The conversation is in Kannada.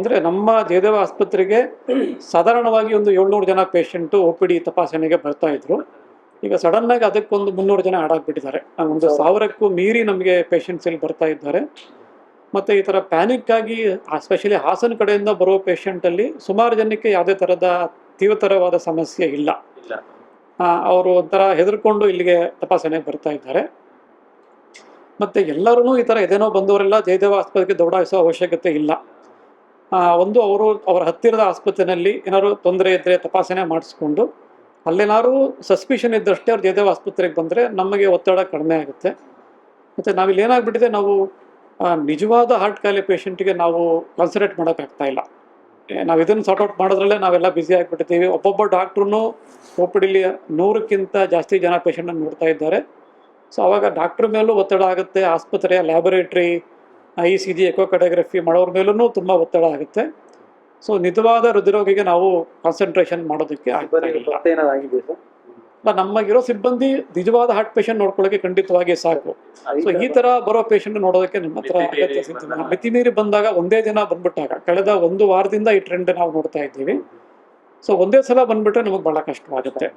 ಅಂದರೆ ನಮ್ಮ ಜಯದೇವ ಆಸ್ಪತ್ರೆಗೆ ಸಾಧಾರಣವಾಗಿ ಒಂದು ಏಳ್ನೂರು ಜನ ಪೇಷಂಟು ಒ ಪಿ ಡಿ ತಪಾಸಣೆಗೆ ಬರ್ತಾ ಇದ್ರು. ಈಗ ಸಡನ್ನಾಗಿ ಅದಕ್ಕೊಂದು ಮುನ್ನೂರು ಜನ ಆಡಾಗ್ಬಿಟ್ಟಿದ್ದಾರೆ ಒಂದು ಸಾವಿರಕ್ಕೂ ಮೀರಿ ನಮಗೆ ಪೇಷಂಟ್ಸ್ ಇಲ್ಲಿ ಬರ್ತಾ ಇದ್ದಾರೆ. ಮತ್ತು ಈ ಥರ ಪ್ಯಾನಿಕ್ ಆಗಿ ಸ್ಪೆಷಲಿ ಹಾಸನ ಕಡೆಯಿಂದ ಬರೋ ಪೇಷಂಟಲ್ಲಿ ಸುಮಾರು ಜನಕ್ಕೆ ಯಾವುದೇ ಥರದ ತೀವ್ರತರವಾದ ಸಮಸ್ಯೆ ಇಲ್ಲ. ಅವರು ಒಂಥರ ಹೆದರ್ಕೊಂಡು ಇಲ್ಲಿಗೆ ತಪಾಸಣೆಗೆ ಬರ್ತಾ ಇದ್ದಾರೆ. ಮತ್ತು ಎಲ್ಲರೂ ಈ ಥರ ಎದೇನೋ ಬಂದವರೆಲ್ಲ ಜಯದೇವ ಆಸ್ಪತ್ರೆಗೆ ದೌಡಾಯಿಸೋ ಅವಶ್ಯಕತೆ ಇಲ್ಲ. ಒಂದು ಅವರು ಅವರ ಹತ್ತಿರದ ಆಸ್ಪತ್ರೆಯಲ್ಲಿ ಏನಾದ್ರು ತೊಂದರೆ ಇದ್ದರೆ ತಪಾಸಣೆ ಮಾಡಿಸ್ಕೊಂಡು ಅಲ್ಲೇನಾದ್ರು ಸಸ್ಪಿಷನ್ ಇದ್ದಷ್ಟೇ ಅವ್ರು ಜಯದೇವ ಆಸ್ಪತ್ರೆಗೆ ಬಂದರೆ ನಮಗೆ ಒತ್ತಡ ಕಡಿಮೆ ಆಗುತ್ತೆ. ಮತ್ತು ನಾವಿಲ್ಲಿ ಏನಾಗ್ಬಿಟ್ಟಿದೆ, ನಾವು ನಿಜವಾದ ಹಾರ್ಟ್ ಕಾಯಿಲೆ ಪೇಷಂಟಿಗೆ ನಾವು ಕಾನ್ಸಂಟ್ರೇಟ್ ಮಾಡೋಕ್ಕಾಗ್ತಾ ಇಲ್ಲ. ನಾವು ಇದನ್ನು ಸಾರ್ಟ್ ಔಟ್ ಮಾಡೋದ್ರಲ್ಲೇ ನಾವೆಲ್ಲ ಬ್ಯುಸಿ ಆಗಿಬಿಟ್ಟಿದ್ದೀವಿ. ಒಬ್ಬೊಬ್ಬ ಡಾಕ್ಟ್ರೂ ಒ ಪಿ ಡಿಲಿ ನೂರಕ್ಕಿಂತ ಜಾಸ್ತಿ ಜನ ಪೇಷಂಟನ್ನು ನೋಡ್ತಾ ಇದ್ದಾರೆ. ಸೊ ಅವಾಗ ಡಾಕ್ಟ್ರ್ ಮೇಲೂ ಒತ್ತಡ ಆಗುತ್ತೆ, ಆಸ್ಪತ್ರೆಯ laboratory E C G echocardiography ಮಾಡೋರ ಮೇಲೂ ತುಂಬ ಒತ್ತಡ ಆಗುತ್ತೆ. ಸೊ ನಿಜವಾದ ಹೃದಯರೋಗಿಗೆ ನಾವು ಕಾನ್ಸಂಟ್ರೇಷನ್ ಮಾಡೋದಕ್ಕೆ ಇಲ್ಲ. ಅಲ್ಲ, ನಮಗಿರೋ ಸಿಬ್ಬಂದಿ ನಿಜವಾದ ಹಾರ್ಟ್ ಪೇಷಂಟ್ ನೋಡ್ಕೊಳ್ಳೋಕೆ ಖಂಡಿತವಾಗಿ ಸಾಕು. ಸೊ ಈ ತರ ಬರೋ ಪೇಷಂಟ್ ನೋಡೋದಕ್ಕೆ ನಮ್ಮ ಹತ್ರ ಮಿತಿ ಮೀರಿ ಬಂದಾಗ. ಬಂದಾಗ ಒಂದೇ ದಿನ ಬಂದ್ಬಿಟ್ಟಾಗ ಕಳೆದ ಒಂದು ವಾರದಿಂದ ಈ ಟ್ರೆಂಡ್ ನಾವು ನೋಡ್ತಾ ಇದ್ದೀವಿ. ಸೊ ಒಂದೇ ಸಲ ಬಂದ್ಬಿಟ್ರೆ ನಮಗೆ ಬಹಳ ಕಷ್ಟವಾಗುತ್ತೆ.